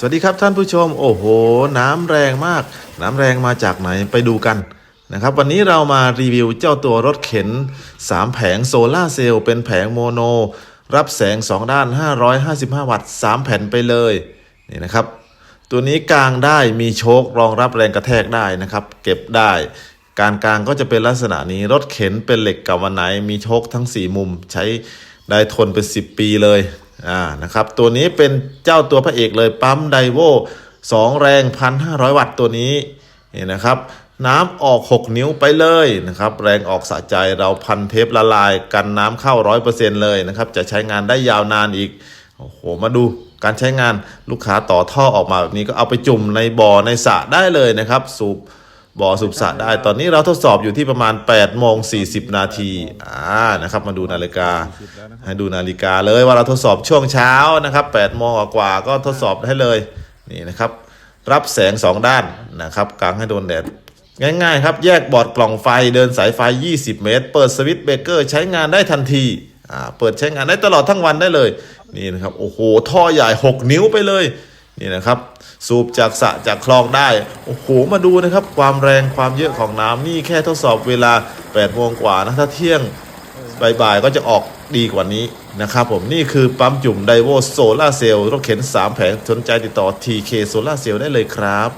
สวัสดีครับท่านผู้ชม โอ้โห น้ำแรงมาก น้ำแรงมาจากไหนไปดูกันนะครับ วันนี้เรามารีวิวเจ้าตัวรถเข็น 3 แผงโซลาเซลล์เป็นแผงโมโน รับแสง 2 ด้าน 555 วัตต์ 3 แผ่นไปเลยนี่นะครับ ตัวนี้กลางได้มีโชครองรับแรงกระแทกได้นะครับ เก็บได้ การกลางก็จะเป็นลักษณะนี้รถเข็นเป็นเหล็กกับวันไหนมีโชคทั้ง 4 มุม ใช้ได้ทนเป็น 10 ปีเลย อ่านะครับตัวนี้เป็นเจ้าตัวพระเอกเลยปั๊มไดโว2 แรง 1,500 วัตต์ตัวนี้นี่นะครับน้ำออก 6 นิ้วไปเลยนะครับแรงออกสะใจเราพันเทปละลายกันน้ำเข้า 100%เลยนะครับจะใช้งานได้ยาวนานอีกโอ้โหมาดูการใช้งานลูกค้าต่อท่อออกมาแบบนี้ก็เอาไปจุ่มในบ่อในสระได้เลยนะครับ สูบ บ่อสูบสระได้ ตอนนี้เราทดสอบอยู่ที่ประมาณ8โมง40 นาทีอ่านะครับ มาดูนาฬิกา ให้ดูนาฬิกาเลยว่าเราทดสอบช่วงเช้านะครับ8โมงกว่าก็ทดสอบให้เลยนี่นะครับ รับแสง 2 ด้านนะครับกลางให้โดนแดดง่ายๆครับ แยกบอร์ดกล่องไฟเดินสายไฟ 20 เมตร เปิดสวิตช์เบรกเกอร์ใช้งานได้ทันทีอ่าเปิดใช้งานได้ตลอดทั้งวันได้เลย นี่นะครับ โอ้โห ท่อใหญ่ 6 นิ้วไปเลย นี่นะครับ สูบจากสระจากคลองได้โอ้โหมาดูนะครับ ความแรงความเยอะของน้ำนี่แค่ทดสอบเวลา8โมงกว่านะถ้าเที่ยงบ่ายๆก็จะออกดีกว่านี้นะครับผมนี่คือปั๊มจุ่มไดโวโซล่าเซลล์รถเข็น 3 แผงสนใจติดต่อ TK Solar Cell ได้เลยครับ